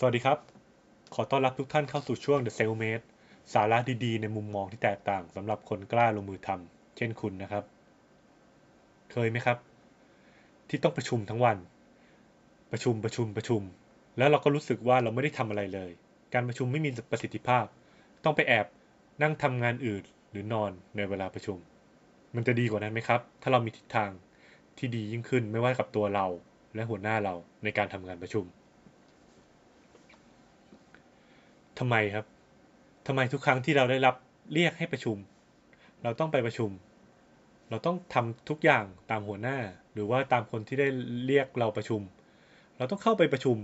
สวัสดีครับ ขอต้อนรับทุกท่านเข้าสู่ช่วง The Selfmade สาระดีๆ ในมุมมองที่แตกต่างสำหรับคนกล้าลงมือทำเช่นคุณนะครับ เคยไหมครับ ที่ต้องประชุมทั้งวัน ประชุมประชุมประชุม แล้วเราก็รู้สึกว่าเราไม่ได้ทำอะไรเลย การประชุมไม่มีประสิทธิภาพ ต้องไปแอบนั่งทำงานอื่นหรือนอนในเวลาประชุม มันจะดีกว่านั้นไหมครับ ถ้าเรามีทิศทางที่ดียิ่งขึ้นไม่ว่ากับตัวเราและหัวหน้าเราในการทำงานประชุม ทำไมครับทำไมทุกครั้งที่เราได้รับเรียกให้ประชุม เราต้องไปประชุม เราต้องทำทุกอย่างตามหัวหน้า หรือว่าตามคนที่ได้เรียกเราประชุม เราต้องเข้าไปประชุม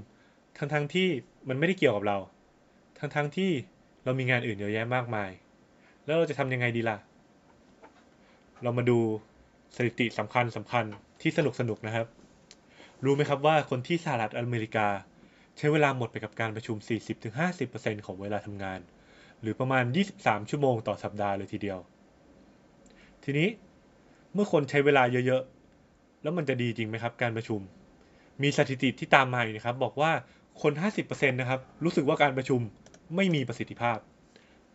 ทั้งๆทที่มันไม่ได้เกี่ยวกับเรา ทั้งๆทที่เรามีงานอื่นเยอะแยะมากมาย แล้วเราจะทำยังไงดีล่ะ เรามาดูสถิติสำคัญสำคัญที่สนุกสนุกนะครับ รู้ไหมครับว่าคนที่สหรัฐอเมริกา ใช้เวลาหมดไปกับการประชุม 40-50%ของเวลาทำงาน หรือประมาณ 23 ชั่วโมงต่อสัปดาห์เลยทีเดียว ทีนี้เมื่อคนใช้เวลาเยอะๆ แล้วมันจะดีจริงไหมครับการประชุม มีสถิติที่ตามมาอยู่นะครับ บอกว่าคน 50%นะครับรู้สึกว่าการประชุมไม่มีประสิทธิภาพ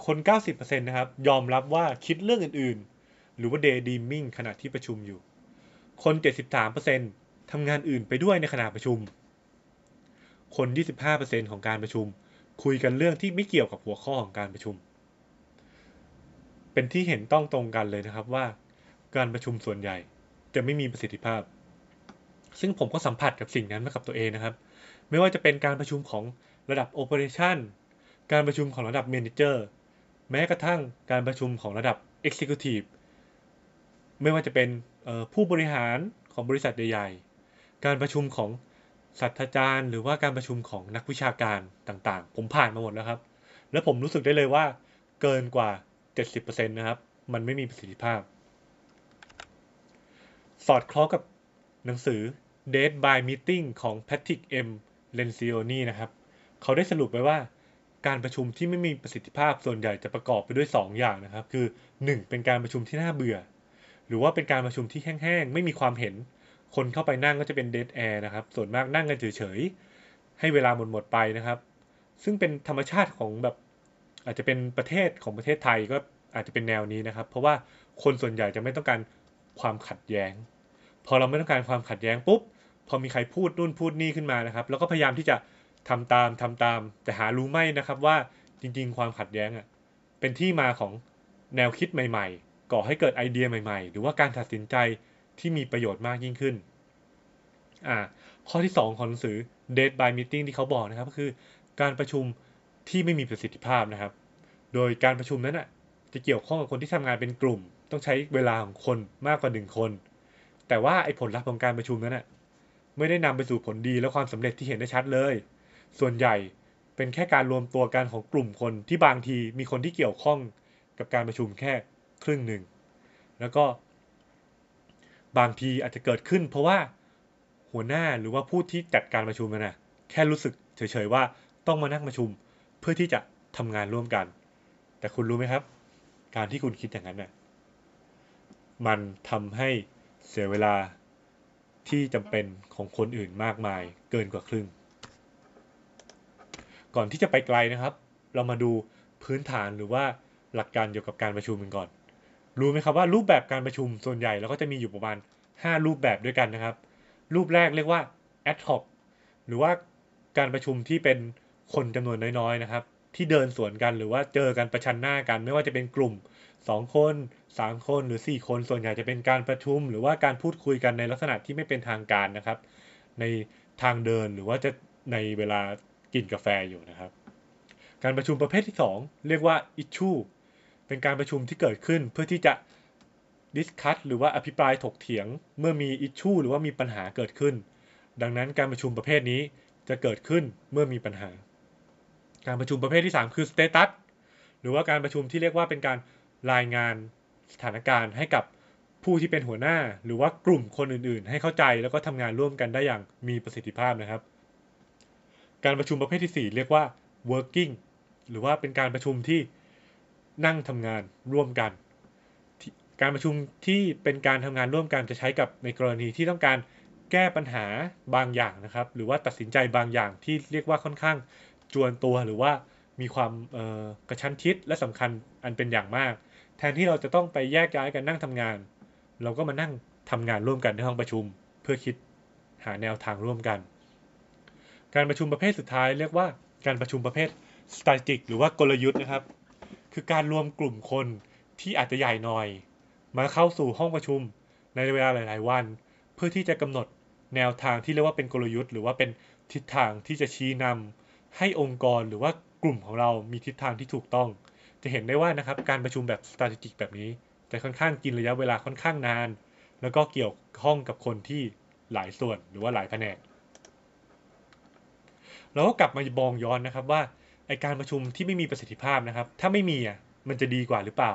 คน 90%นะครับยอมรับว่าคิดเรื่องอื่นๆ หรือว่า daydreaming ขณะที่ประชุมอยู่ คน 73%ทำงานอื่นไปด้วยในขณะประชุม คน 25%ของการประชุม คุยกันเรื่องที่ไม่เกี่ยวกับหัวข้อของการประชุม เป็นที่เห็นต้องตรงกันเลยนะครับว่า การประชุมส่วนใหญ่จะไม่มีประสิทธิภาพ ซึ่งผมก็สัมผัสกับสิ่งนั้นมากับตัวเองนะครับ ไม่ว่าจะเป็นการประชุมของระดับ Operation การประชุมของระดับ Manager แม้กระทั่งการประชุมของระดับ Executive ไม่ว่าจะเป็นผู้บริหารของบริษัทใหญ่ๆ การประชุมของ ศาสตราจารย์ หรือว่าการประชุมของนักวิชาการต่างๆ ผมผ่านมาหมดแล้วครับ แล้วผมรู้สึกได้เลยว่าเกินกว่า 70%นะครับ มันไม่มีประสิทธิภาพ สอดคล้องกับหนังสือ Date by Meeting ของ Patrick M. Lencioni นะครับ เขาได้สรุปไว้ว่าการประชุมที่ไม่มีประสิทธิภาพส่วนใหญ่จะประกอบไปด้วย 2 อย่างนะครับ คือ 1. เป็นการประชุมที่น่าเบื่อ หรือว่าเป็นการประชุมที่แห้งๆ ไม่มีความเห็น คนเข้าไปนั่งก็จะเป็นเด a แอร์นะครับ ส่วนมากนั่งกันเฉยๆ ให้เวลาหมดหมดไปนะครับ ซึ่งเป็นธรรมชาติของแบบอาจจะเป็นประเทศของประเทศไทยก็อาจจะเป็นแนวนี้นะครับ เพราะว่าคนส่วนใหญ่จะไม่ต้องการความขัดแย้ง พอเราไม่ต้องการความขัดแย้งปุ๊บ พอมีใครพูดนู่นพูดนี่ขึ้นมานะครับ แล้วก็พยายามที่จะทำตามทำตาม แต่หารู้ไม่นะครับว่าจริง ๆ ความขัดแย้งอะเป็นที่มาของแนวคิดใหม่ ๆ ก่อให้เกิดไอเดียใหม่ ๆ หรือว่าการตัดสินใจ ที่มีประโยชน์มากยิ่งขึ้นอ่าข้อที่ 2 ของหนังสือ Date by Meeting ที่เขาบอกนะครับก็คือการประชุมที่ไม่มีประสิทธิภาพนะครับ โดยการประชุมนั้นอะจะเกี่ยวข้องกับคนที่ทำงานเป็นกลุ่ม ต้องใช้เวลาของคนมากกว่าหนึ่งคน แต่ว่าไอ้ผลลัพธ์ของการประชุมนั้นอะไม่ได้นำไปสู่ผลดีและความสำเร็จที่เห็นได้ชัดเลย ส่วนใหญ่เป็นแค่การรวมตัวกันของกลุ่มคนที่บางทีมีคนที่เกี่ยวข้องกับการประชุมแค่ครึ่งหนึ่ง แล้วก็ บางทีอาจจะเกิดขึ้น เพราะว่าหัวหน้าหรือว่าผู้ที่จัดการประชุมนะแค่รู้สึกเฉยๆว่าต้องมานั่งประชุมเพื่อที่จะทำงานร่วมกัน แต่คุณรู้ไหมครับ การที่คุณคิดอย่างนั้นน่ะมันทำให้เสียเวลาที่จำเป็นของคนอื่นมากมายเกินกว่าครึ่ง ก่อนที่จะไปไกลนะครับ เรามาดูพื้นฐานหรือว่าหลักการเกี่ยวกับการประชุมกันก่อน รู้ไหมครับว่ารูปแบบการประชุมส่วนใหญ่เราก็จะมีอยู่ประมาณ 5 รูปแบบด้วยกันนะครับ รูปแรกเรียกว่า ad hoc หรือว่าการประชุมที่เป็นคนจำนวนน้อยๆนะครับ ที่เดินสวนกันหรือว่าเจอกันประชันหน้ากัน ไม่ว่าจะเป็นกลุ่ม 2 คน 3 คนหรือ 4 คนส่วนใหญ่จะเป็นการประชุม หรือว่าการพูดคุยกันในลักษณะที่ไม่เป็นทางการนะครับ ในทางเดินหรือว่าจะในเวลากินกาแฟอยู่นะครับ การประชุมประเภทที่ 2 เรียกว่า issue เป็นการประชุมที่เกิดขึ้นเพื่อที่จะดิสคัตหรือว่าอภิปรายถกเถียง เมื่อมีอิชชูหรือว่ามีปัญหาเกิดขึ้น ดังนั้นการประชุมประเภทนี้จะเกิดขึ้นเมื่อมีปัญหา การประชุมประเภทที่ 3 คือสเตตัสหรือว่าการประชุมที่เรียกว่าเป็นการรายงานสถานการณ์ให้กับผู้ที่เป็นหัวหน้า หรือว่ากลุ่มคนอื่นๆ ให้เข้าใจแล้วก็ทำงานร่วมกันได้อย่างมีประสิทธิภาพนะครับ การประชุมประเภทที่ 4 เรียกว่า working หรือว่าเป็นการประชุมที่ นั่งทำงานร่วมกัน การประชุมที่เป็นการทำงานร่วมกันจะใช้กับในกรณีที่ต้องการแก้ปัญหาบางอย่างนะครับ หรือว่าตัดสินใจบางอย่างที่เรียกว่าค่อนข้างจวนตัวหรือว่ามีความกระชั้นชิดและสำคัญอันเป็นอย่างมาก แทนที่เราจะต้องไปแยกย้ายกันนั่งทำงาน เราก็มานั่งทำงานร่วมกันในห้องประชุม เพื่อคิดหาแนวทางร่วมกัน การประชุมประเภทสุดท้ายเรียกว่าการประชุมประเภท strategic หรือว่ากลยุทธ์นะครับ คือการรวมกลุ่มคนที่อาจจะใหญ่หน่อย มาเข้าสู่ห้องประชุมในเวลาหลาย ๆ วัน เพื่อที่จะกำหนดแนวทางที่เรียกว่าเป็นกลยุทธ์ หรือว่าเป็นทิศทางที่จะชี้นำให้องค์กรหรือว่ากลุ่มของเรามีทิศทางที่ถูกต้อง จะเห็นได้ว่านะครับการประชุมแบบ strategic แบบนี้ จะค่อนข้างกินระยะเวลาค่อนข้างนาน แล้วก็เกี่ยวข้องกับคนที่หลายส่วนหรือว่าหลายแผนกเราก็กลับมามองย้อนนะครับว่า ไอการประชุมที่ไม่มีประสิทธิภาพนะครับ ถ้าไม่มีอะมันจะดีกว่าหรือเปล่า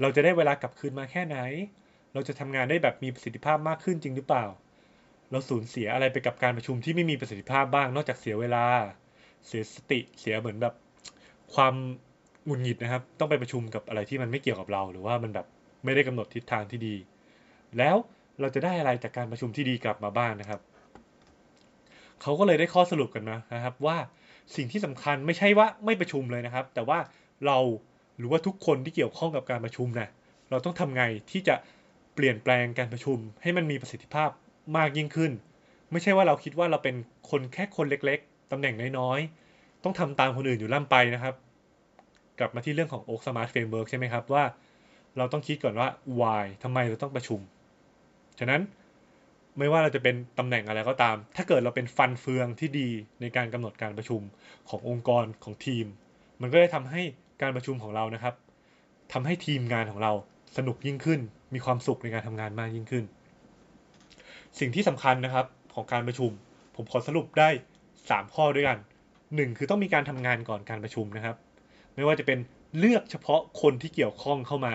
เราจะได้เวลากลับคืนมาแค่ไหน เราจะทำงานได้แบบมีประสิทธิภาพมากขึ้นจริงหรือเปล่า เราสูญเสียอะไรไปกับการประชุมที่ไม่มีประสิทธิภาพบ้าง นอกจากเสียเวลา เสียสติเสียเหมือนแบบ ความหงุดหงิดนะครับ ต้องไปประชุมกับอะไรที่มันไม่เกี่ยวกับเรา หรือว่ามันแบบไม่ได้กำหนดทิศทางที่ดี แล้วเราจะได้อะไรจากการประชุมที่ดีกลับมาบ้างนนะครับเขาก็เลยได้ข้อสรุปกันมานะครับว่า สิ่งที่สำคัญไม่ใช่ว่าไม่ประชุมเลยนะครับ แต่ว่าเราหรือว่าทุกคนที่เกี่ยวข้องกับการประชุมนะเราต้องทำไงที่จะเปลี่ยนแปลงการประชุม ให้มันมีประสิทธิภาพมากยิ่งขึ้น ไม่ใช่ว่าเราคิดว่าเราเป็นคนแค่คนเล็ก ๆตำแหน่งน้อยๆต้องทำตามคนอื่นอยู่ล่ำไปนะครับ กลับมาที่เรื่องของ Oak Smart Framework ใช่ไหมครับว่า เราต้องคิดก่อนว่า why ทำไมเราต้องประชุม ฉะนั้น ไม่ว่าเราจะเป็นตำแหน่งอะไรก็ตาม ถ้าเกิดเราเป็นฟันเฟืองที่ดีในการกำหนดการประชุมขององค์กรของทีม มันก็จะทำให้การประชุมของเรานะครับทำให้ทีมงานของเราสนุกยิ่งขึ้น มีความสุขในการทำงานมากยิ่งขึ้น สิ่งที่สำคัญนะครับของการประชุม ผมขอสรุปได้ 3 ข้อด้วยกัน 1 คือต้องมีการทำงานก่อนการประชุมนะครับ ไม่ว่าจะเป็นเลือกเฉพาะคนที่เกี่ยวข้องเข้ามา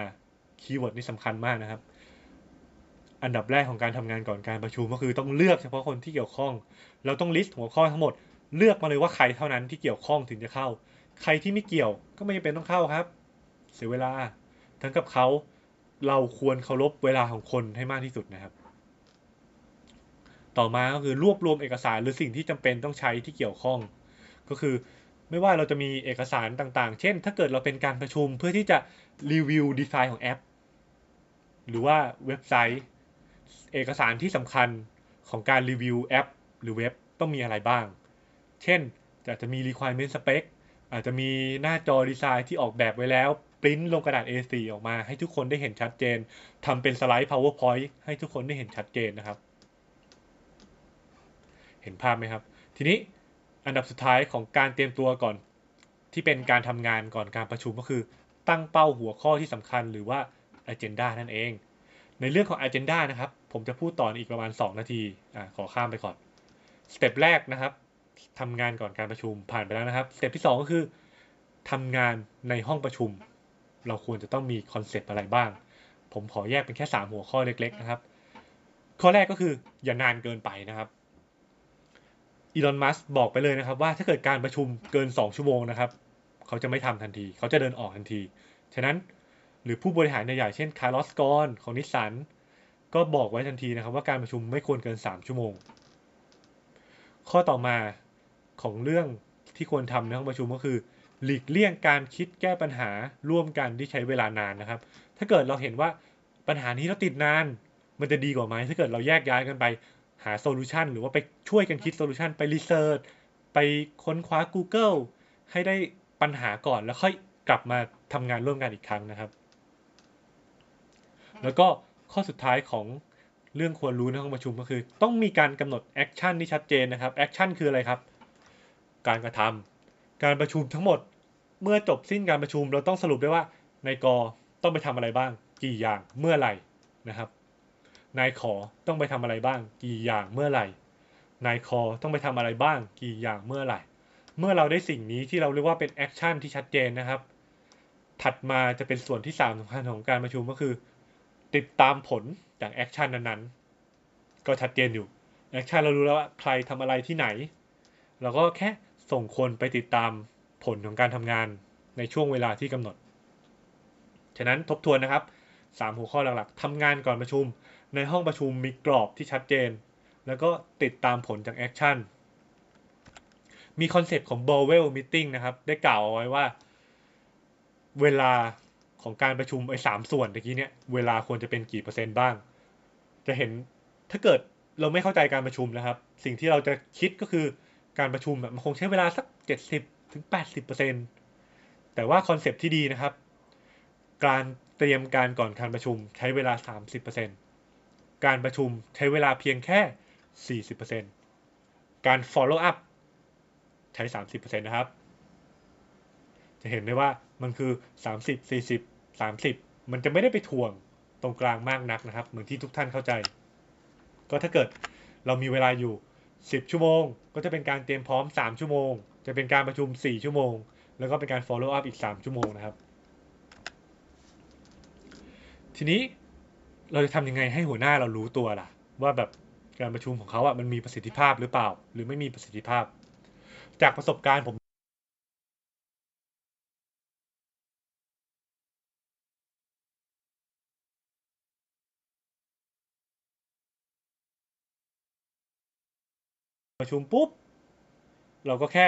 คีย์เวิร์ดนี่สำคัญมากนะครับ อันดับแรกของการทำงานก่อนการประชุมก็คือต้องเลือกเฉพาะคนที่เกี่ยวข้อง เราต้องลิสต์หัวข้อทั้งหมด เลือกมาเลยว่าใครเท่านั้นที่เกี่ยวข้องถึงจะเข้า ใครที่ไม่เกี่ยวก็ไม่จำเป็นต้องเข้าครับ เสียเวลา ทั้งกับเขาเราควรเคารพเวลาของคนให้มากที่สุดนะครับ ต่อมาก็คือรวบรวมเอกสารหรือสิ่งที่จำเป็นต้องใช้ที่เกี่ยวข้อง ก็คือไม่ว่าเราจะมีเอกสารต่างๆ เช่น ถ้าเกิดเราเป็นการประชุมเพื่อที่จะรีวิวดีไซน์ของแอป หรือว่าเว็บไซต์ เอกสารที่สำคัญของการรีวิวแอป หรือเว็บต้องมีอะไรบ้าง เช่นจะจะมี requirement spec อาจจะมีหน้าจอดีไซน์ที่ออกแบบไว้แล้วปริ้นลงกระดาษ A4 ออกมา ให้ทุกคนได้เห็นชัดเจนทำเป็นสไลด์ PowerPoint ให้ทุกคนได้เห็นชัดเจนนะครับ เห็นภาพไหมครับ ทีนี้อันดับสุดท้ายของการเตรียมตัวก่อนที่เป็นการทำงานก่อนการประชุมก็คือ ตั้งเป้าหัวข้อที่สำคัญหรือว่า agenda นั่นเอง ในเรื่องของ agenda นะครับ ผมจะพูดต่ออีกประมาณ 2 นาทีอ่าขอข้ามไปก่อนสเต็ปแรกนะครับทำงานก่อนการประชุมผ่านไปแล้วนะครับสเต็ปที่ 2 ก็คือทำงานในห้องประชุม เราควรจะต้องมีคอนเซปต์อะไรบ้าง ผมขอแยกเป็นแค่ 3 หัวข้อเล็กๆนะครับ ข้อแรกก็คืออย่านานเกินไปนะครับอีลอนมัสบอกไปเลยนะครับ ว่าถ้าเกิดการประชุมเกิน 2 ชั่วโมงนะครับ เขาจะไม่ทำทันที เขาจะเดินออกทันที ฉะนั้น หรือผู้บริหารใหญ่เช่นคาร์ลอสกอนของนิสสันก็บอกไว้ทันทีนะครับว่าการประชุมไม่ควรเกิน 3 ชั่วโมง ข้อต่อมาของเรื่องที่ควรทำในห้องประชุมก็คือ หลีกเลี่ยงการคิดแก้ปัญหาร่วมกันที่ใช้เวลานานนะครับ ถ้าเกิดเราเห็นว่าปัญหานี้เราติดนาน มันจะดีกว่าไหมถ้าเกิดเราแยกย้ายกันไปหาโซลูชันหรือว่าไปช่วยกันคิดโซลูชันไปรีเสิร์ชไปค้นคว้า Google ให้ได้ปัญหาก่อนแล้วค่อยกลับมาทำงานร่วมกันอีกครั้งนะครับ แล้วก็ข้อสุดท้ายของเรื่องควรรู้ในห้องประชุมก็คือ ต้องมีการกำหนดแอคชั่นที่ชัดเจนนะครับแอคชั่นคืออะไรครับ การกระทำการประชุมทั้งหมด เมื่อจบสิ้นการประชุมเราต้องสรุปได้ว่านายกต้องไปทำอะไรบ้าง กี่อย่างเมื่อไหร่นะครับนายขอต้องไปทำอะไรบ้าง กี่อย่างเมื่อไหร่นายคอต้องไปทำอะไรบ้าง กี่อย่างเมื่อไหร่ เมื่อเราได้สิ่งนี้ที่เราเรียกว่าเป็นแอคชั่นที่ชัดเจนนะครับ ถัดมาจะเป็นส่วนที่3สำคัญของการประชุมก็คือ ติดตามผลจากแอคชั่นนั้นๆ ก็ชัดเจนอยู่แอคชั่นเรารู้แล้วว่าใครทำอะไรที่ไหน เราก็แค่ส่งคนไปติดตามผลของการทำงานในช่วงเวลาที่กำหนด ฉะนั้นทบทวนนะครับ 3 หัวข้อหลักๆทำงานก่อนประชุม ในห้องประชุมมีกรอบที่ชัดเจน แล้วก็ติดตามผลจากแอคชั่น มีคอนเซปต์ของ b o w e l Meeting นะครับ ได้กล่าวเอาไว้ว่า เวลา ของการประชุมไอ้สามส่วนตะกี้เนี่ยเวลาควรจะเป็นกี่เปอร์เซ็นต์บ้าง จะเห็นถ้าเกิดเราไม่เข้าใจการประชุมนะครับ สิ่งที่เราจะคิดก็คือการประชุมมันคงใช้เวลาสักเจ็ดสิบถึงแปดสิบเปอร์เซ็นต์แต่ว่าคอนเซปต์ที่ดีนะครับ การเตรียมการก่อนการประชุมใช้เวลาสามสิบเปอร์เซ็นต์การประชุมใช้เวลาเพียงแค่สี่สิบเปอร์เซ็นต์การ follow up ใช้สามสิบเปอร์เซ็นต์นะครับ จะเห็นได้ว่ามันคือสามสิบสี่สิบสามสิบมันจะไม่ได้ไปถ่วงตรงกลางมากนักนะครับ เหมือนที่ทุกท่านเข้าใจ ก็ถ้าเกิดเรามีเวลาอยู่ 10 ชั่วโมง ก็จะเป็นการเตรียมพร้อม 3 ชั่วโมง จะเป็นการประชุม 4 ชั่วโมง แล้วก็เป็นการ follow up อีก 3 ชั่วโมงนะครับ ทีนี้เราจะทำยังไงให้หัวหน้าเรารู้ตัวล่ะ ว่าแบบการประชุมของเขาอะมันมีประสิทธิภาพหรือเปล่า หรือไม่มีประสิทธิภาพ จากประสบการณ์ผม ประชุมปุ๊บ เราก็แค่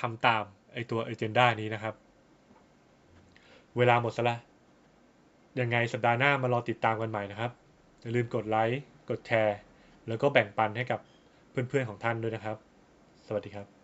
ทำตามไอตัว agenda นี้นะครับ เวลาหมดซะละ ยังไงสัปดาห์หน้ามารอติดตามกันใหม่นะครับ อย่าลืมกดไลค์ กดแชร์ แล้วก็แบ่งปันให้กับเพื่อนๆของท่านด้วยนะครับ สวัสดีครับ